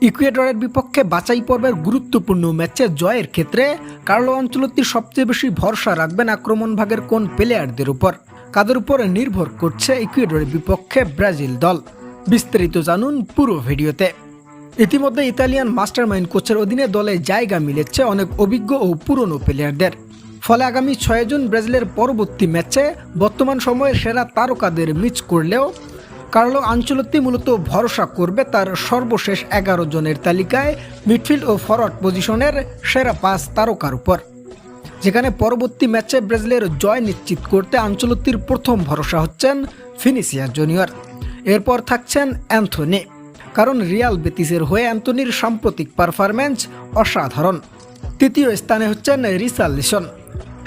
ইকুয়েডরের বিপক্ষে বাছাই পর্বের গুরুত্বপূর্ণ ম্যাচে জয়ের ক্ষেত্রে কার্লো অঞ্চলতি সবচেয়ে বেশি ভরসা রাখবেন আক্রমণ ভাগের কোন প্লেয়ারদের উপর। কাদের উপর নির্ভর করছে ইকুয়েডরের বিপক্ষে ব্রাজিল দল। বিস্তারিত জানুন পুরো ভিডিওতে। ইতিমধ্যে ইতালিয়ান মাস্টারমাইন্ড কোচের অধীনে দলে জায়গা মিলেছে অনেক অভিজ্ঞ ও পুরনো প্লেয়ারদের। ফলে আগামী ছয় জুন ব্রাজিলের পরবর্তী ম্যাচে বর্তমান সময়ে সেরা তারকাদের মিচ করলেও কার্লো আঞ্চলত্তি মূলত ভরসা করবে তার সর্বশেষ এগারো জনের তালিকায় মিডফিল্ড ও ফরওয়ার্ড পজিশনের সেরা পাঁচ তারকার উপর। যেখানে পরবর্তী ম্যাচে ব্রাজিলের জয় নিশ্চিত করতে আঞ্চলত্তির প্রথম ভরসা হচ্ছেন ফিনিসিয়া জুনিয়র। এরপর থাকছেন অ্যান্থনি, কারণ রিয়াল বেতিসের হয়ে অ্যান্থনির সাম্প্রতিক পারফরম্যান্স অসাধারণ। তৃতীয় স্থানে হচ্ছেন রিসাল রিসালিসন।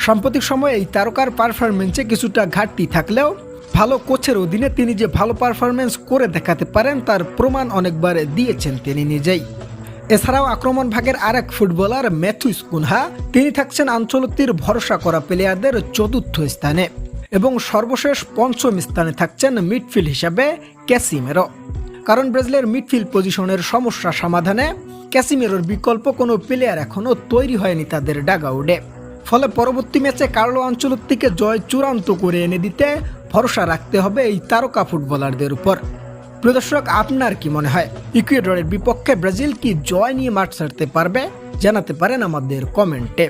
সাম্প্রতিক সময়ে এই তারকার পারফরমেন্সে কিছুটা ঘাটতি থাকলেও ভালো কোচের অধীনে তিনি যে ভালো পারফরমেন্স করে দেখাতে পারেন, তার প্রমাণ অনেকবার দিয়েছেন তিনি নিজেই। এছাড়াও আক্রমণ ভাগের আরেক ফুটবলার ম্যাথুস কুনহা, তিনি থাকছেন আঞ্চলতির ভরসা করা প্লেয়ারদের চতুর্থ স্থানে এবং সর্বশেষ পঞ্চম স্থানে থাকছেন মিডফিল্ড হিসাবে ক্যাসিমেরো কারণ ব্রাজিলের মিডফিল্ড পজিশনের সমস্যা সমাধানে ক্যাসিমেরোর বিকল্প কোনো প্লেয়ার এখনও তৈরি হয়নি তাদের ডাগাউডে ফলে পরবর্তী ম্যাচে কার্লো আঞ্চলত্তিকে জয় চূড়ান্ত করে এনে দিতে ভরসা রাখতে হবে এই তারকা ফুটবলারদের উপর। প্রদর্শক আপনার কি মনে হয়, ইকুয়েডরের বিপক্ষে ব্রাজিল কি জয় নিয়ে মাঠ ছাড়তে পারবে? জানাতে পারেন আমাদের কমেন্টে।